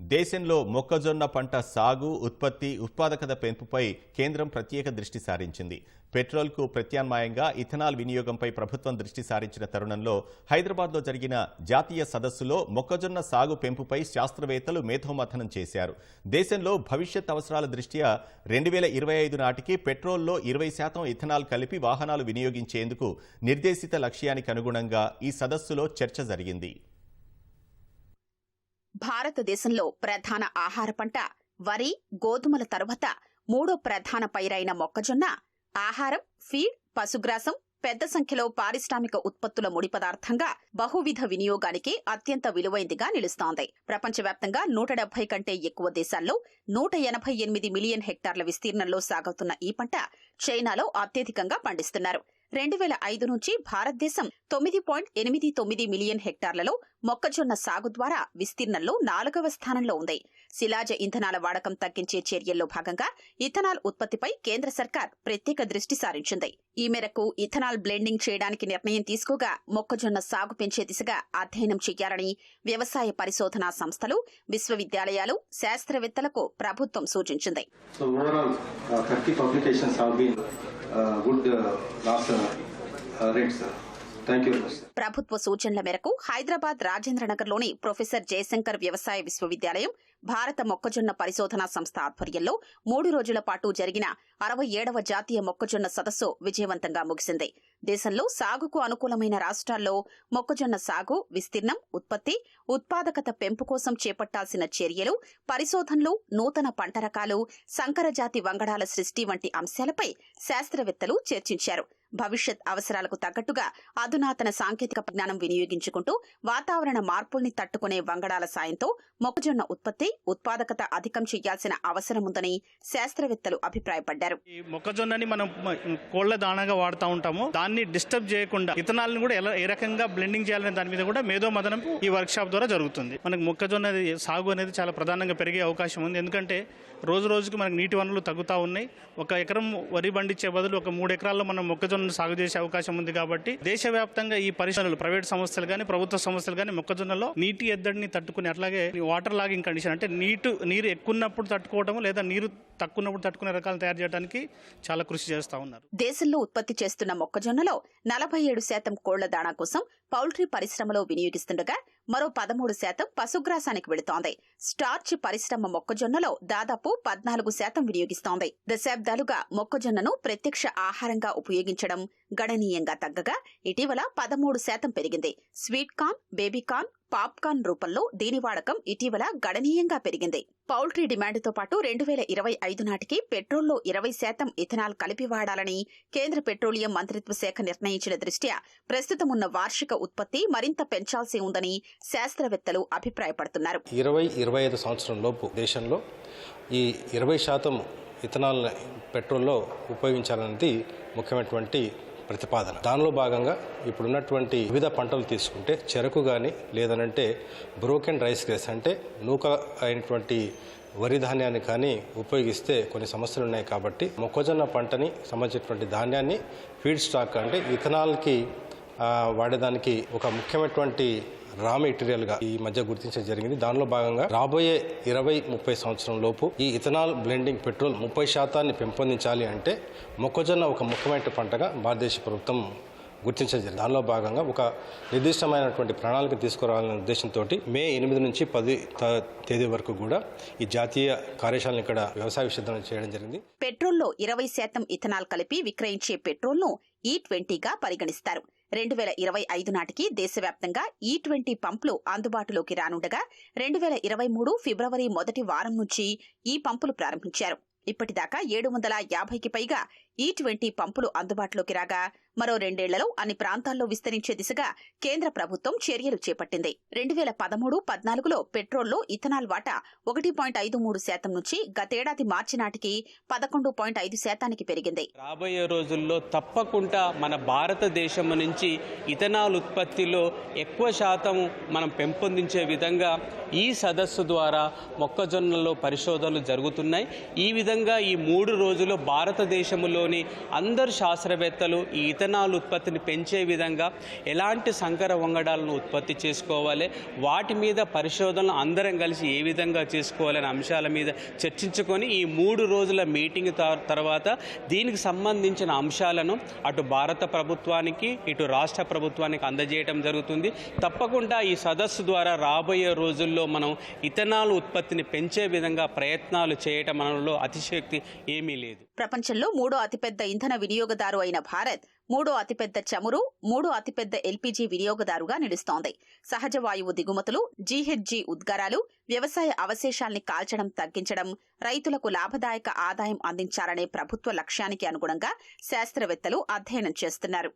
దేశంలో మొక్కజొన్న పంట సాగు ఉత్పత్తి ఉత్పాదకత పెంపుపై కేంద్రం ప్రత్యేక దృష్టి సారించింది. పెట్రోల్కు ప్రత్యామ్నాయంగా ఇథనాల్ వినియోగంపై ప్రభుత్వం దృష్టి సారించిన తరుణంలో హైదరాబాద్లో జరిగిన జాతీయ సదస్సులో మొక్కజొన్న సాగు పెంపుపై శాస్త్రవేత్తలు మేధోమథనం చేశారు. దేశంలో భవిష్యత్ అవసరాల దృష్ట్యా రెండు వేల ఇరవై ఐదు నాటికి పెట్రోల్లో ఇరవై శాతం ఇథనాల్ కలిపి వాహనాలు వినియోగించేందుకు నిర్దేశిత లక్ష్యానికి అనుగుణంగా ఈ సదస్సులో చర్చ జరిగింది. భారతదేశంలో ప్రధాన ఆహార పంట వరి గోధుమల తరువాత మూడో ప్రధాన పైరైన మొక్కజొన్న ఆహారం ఫీడ్ పశుగ్రాసం పెద్ద సంఖ్యలో పారిశ్రామిక ఉత్పత్తుల ముడి పదార్థంగా బహువిధ వినియోగానికి అత్యంత విలువైందిగా నిలుస్తోంది. ప్రపంచవ్యాప్తంగా నూట డెబ్బై కంటే ఎక్కువ దేశాల్లో నూట ఎనభై ఎనిమిది మిలియన్ హెక్టార్ల విస్తీర్ణంలో సాగుతున్న ఈ పంట చైనాలో అత్యధికంగా పండిస్తున్నారు. రెండు వేల ఐదు నుంచి భారతదేశం తొమ్మిది పాయింట్ ఎనిమిది తొమ్మిది మిలియన్ హెక్టార్లలో మొక్కజొన్న సాగు ద్వారా విస్తీర్ణంలో నాలుగవ స్థానంలో ఉంది. శిలాజ ఇంధనాల వాడకం తగ్గించే చర్యల్లో భాగంగా ఇథనాల్ ఉత్పత్తిపై కేంద్ర సర్కార్ ప్రత్యేక దృష్టి సారించింది. ఈ మేరకు ఇథనాల్ బ్లెండింగ్ చేయడానికి నిర్ణయం తీసుకోగా మొక్కజొన్న సాగు పెంచే దిశగా అధ్యయనం చేయాలని వ్యవసాయ పరిశోధనా సంస్థలు విశ్వవిద్యాలయాలు శాస్త్రవేత్తలకు ప్రభుత్వం సూచించింది. So overall, uh, 30 publications have been uh, good uh, last uh, ప్రభుత్వ సూచనల మేరకు హైదరాబాద్ రాజేంద్రనగర్లోని ప్రొఫెసర్ జయశంకర్ వ్యవసాయ విశ్వవిద్యాలయం భారత మొక్కజొన్న పరిశోధనా సంస్థ ఆధ్వర్యంలో మూడు రోజుల పాటు జరిగిన అరవై ఏడవ జాతీయ మొక్కజొన్న సదస్సు విజయవంతంగా ముగిసింది. దేశంలో సాగుకు అనుకూలమైన రాష్ట్రాల్లో మొక్కజొన్న సాగు విస్తీర్ణం ఉత్పత్తి ఉత్పాదకత పెంపు కోసం చేపట్టాల్సిన చర్యలు పరిశోధనలు నూతన పంట రకాలు సంకరజాతి వంగడాల సృష్టి వంటి అంశాలపై శాస్త్రవేత్తలు చర్చించారు. భవిష్యత్ అవసరాలకు తగ్గట్టుగా అధునాతన సాంకేతిక పరిజ్ఞానం వినియోగించుకుంటూ వాతావరణ మార్పుల్ని తట్టుకునే వంగడాల సాయంతో మొక్కజొన్న ఉత్పత్తి ఉత్పాదకత అధికం చేయాల్సిన అవసరం ఉందని శాస్త్రవేత్తలు అభిప్రాయపడ్డారు. మొక్కజొన్నని మనం కోళ్ళ దానాగా వాడుతూ ఉంటాము. దాన్ని డిస్టర్బ్ చేయకుండా విత్తనాలను కూడా ఎలా ఏ రకంగా బ్లెండింగ్ చేయాలనే దాని మీద కూడా మేధో మదనం ఈ వర్క్ షాప్ ద్వారా జరుగుతుంది. మనకు మొక్కజొన్న సాగు అనేది చాలా ప్రధానంగా పెరిగే అవకాశం ఉంది. ఎందుకంటే రోజు రోజుకి మనకు నీటి వనరులు తగ్గుతూ ఉన్నాయి. ఒక ఎకరం వరి పండించే బదులు ఒక మూడు ఎకరాల్లో మనం మొక్కజొన్న సాగు చేసే అవకాశం ఉంది కాబట్టి దేశవ్యాప్తంగా ఈ పరిశ్రమలు ప్రైవేట్ సంస్థలు కానీ ప్రభుత్వ సంస్థలు కానీ మొక్కజొన్నలో నీటి ఎద్దడిని తట్టుకుని అట్లాగే వాటర్ లాగింగ్ కండిషన్ అంటే నీటు నీరు ఎక్కువన్నప్పుడు తట్టుకోవడం లేదా నీరు తక్కువన్నప్పుడు తట్టుకునే రకాలను తయారు చేయడానికి చాలా కృషి చేస్తూ ఉన్నారు. దేశంలో ఉత్పత్తి చేస్తున్న మొక్కజొన్నలో నలభై ఏడు శాతం కోళ్ళ దాణా కోసం పౌల్ట్రీ పరిశ్రమలో వినియోగిస్తుండగా మరో పదమూడు శాతం పశుగ్రాసానికి వెళుతోంది. స్టార్చ్ పరిశ్రమ మొక్కజొన్నలో దాదాపు పద్నాలుగు శాతం వినియోగిస్తోంది. దశాబ్దాలుగా మొక్కజొన్నను ప్రత్యక్ష ఆహారంగా ఉపయోగించడం గణనీయంగా తగ్గగా ఇటీవల పదమూడు శాతం పెరిగింది. స్వీట్ కార్న్ బేబీకార్న్ పాప్కార్న్ రూపంలో దీని వాడకం ఇటీవల గణనీయంగా పెరిగింది. పౌల్ట్రీ డిమాండ్తో పాటు రెండు వేల ఇరవై ఐదు నాటికి పెట్రోల్లో ఇరవై శాతం ఇథనాల్ కలిపి వాడాలని కేంద్ర పెట్రోలియం మంత్రిత్వ శాఖ నిర్ణయించిన దృష్ట్యా ప్రస్తుతం ఉన్న వార్షిక ఉత్పత్తి మరింత పెంచాల్సి ఉందని శాస్త్రవేత్తలు అభిప్రాయపడుతున్నారు. ఇరవై ఇరవై ఐదు సంవత్సరం దేశంలో ఈ ఇరవై శాతం ఇథనాల్ పెట్రోల్లో ఉపయోగించాలన్నది ముఖ్యమైనటువంటి ప్రతిపాదన. దానిలో భాగంగా ఇప్పుడున్నటువంటి వివిధ పంటలు తీసుకుంటే చెరకు కానీ లేదనంటే బ్రోకెన్ రైస్ గ్రేస్ అంటే నూక అయినటువంటి వరి ధాన్యాన్ని కానీ ఉపయోగిస్తే కొన్ని సమస్యలు ఉన్నాయి కాబట్టి మొక్కజొన్న పంటని సంబంధించినటువంటి ధాన్యాన్ని ఫీడ్ స్టాక్ అంటే ఇథనాల్కి వాడేదానికి ఒక ముఖ్యమైనటువంటి రా మెటీరియల్గా ఈ మధ్య గుర్తించడం జరిగింది. దానిలో భాగంగా రాబోయే ఇరవై ముప్పై సంవత్సరం లోపు ఈ ఇథనాల్ బ్లెండింగ్ పెట్రోల్ ముప్పై శాతాన్ని పెంపొందించాలి అంటే మొక్కజొన్న ఒక ముఖ్యమైన పంటగా భారతదేశ ప్రభుత్వం గుర్తించడం జరిగింది. దానిలో భాగంగా ఒక నిర్దిష్టమైనటువంటి ప్రణాళిక తీసుకురావాలనే ఉద్దేశంతో మే ఎనిమిది నుంచి పది త- తేదీ వరకు కూడా ఈ జాతీయ కార్యశాలను ఇక్కడ వ్యవసాయ విషయం చేయడం జరిగింది. పెట్రోల్లో ఇరవై శాతం ఇథనాల్ కలిపి విక్రయించే పెట్రోల్ను ఈ ట్వంటీగా పరిగణిస్తారు. రెండు వేల ఇరవై ఐదు నాటికి దేశవ్యాప్తంగా ఈ ట్వంటీ పంపులు అందుబాటులోకి రానుండగా రెండు వేల ఇరవై మూడు ఫిబ్రవరి మొదటి వారం నుంచి ఈ పంపులు ప్రారంభించారు. ఇప్పటిదాకా ఏడు వందల యాభైకి పైగా ఈ ట్వంటీ పంపులు అందుబాటులోకి రాగా మరో రెండేళ్ళలో అన్ని ప్రాంతాల్లో విస్తరించే దిశగా కేంద్ర ప్రభుత్వం చర్యలు చేపట్టింది. రెండు వేల పదమూడు పద్నాలుగులో పెట్రోల్లో ఇథనాల్ వాటా ఒకటి పాయింట్ ఐదు మూడు శాతం నుంచి గతేడాది మార్చి నాటికి పదకొండు పాయింట్ ఐదు శాతానికి పెరిగింది. రాబోయే రోజుల్లో తప్పకుండా మన భారతదేశం నుంచి ఇథనాల్ ఉత్పత్తిలో ఎక్కువ శాతం మనం పెంపొందించే విధంగా ఈ సదస్సు ద్వారా మొక్కజొన్నలో పరిశోధనలు జరుగుతున్నాయి. ఈ విధంగా ఈ మూడు రోజులు భారతదేశంలోని అందరు శాస్త్రవేత్తలు ఈ ఇథనాల్ విత్తనాలు ఉత్పత్తిని పెంచే విధంగా ఎలాంటి సంకర వంగడాలను ఉత్పత్తి చేసుకోవాలి వాటి మీద పరిశోధనలు అందరం కలిసి ఏ విధంగా చేసుకోవాలనే అంశాల మీద చర్చించుకొని ఈ మూడు రోజుల మీటింగ్ తర్వాత దీనికి సంబంధించిన అంశాలను అటు భారత ప్రభుత్వానికి ఇటు రాష్ట్ర ప్రభుత్వానికి అందజేయడం జరుగుతుంది. తప్పకుండా ఈ సదస్సు ద్వారా రాబోయే రోజుల్లో మనం ఇథనాల్ ఉత్పత్తిని పెంచే విధంగా ప్రయత్నాలు చేయటం మనలో అతిశక్తి ఏమీ లేదు. ప్రపంచంలో మూడో అతిపెద్ద ఇంధన వినియోగదారు అయిన భారత్ మూడో అతిపెద్ద చమురు మూడో అతిపెద్ద ఎల్పీజీ వినియోగదారుగా నిలుస్తోంది. సహజ వాయువు దిగుమతులు జీహెచ్జీ ఉద్గారాలు వ్యవసాయ అవశేషాల్ని కాల్చడం తగ్గించడం రైతులకు లాభదాయక ఆదాయం అందించాలనే ప్రభుత్వ లక్ష్యానికి అనుగుణంగా శాస్త్రవేత్తలు అధ్యయనం చేస్తున్నారు.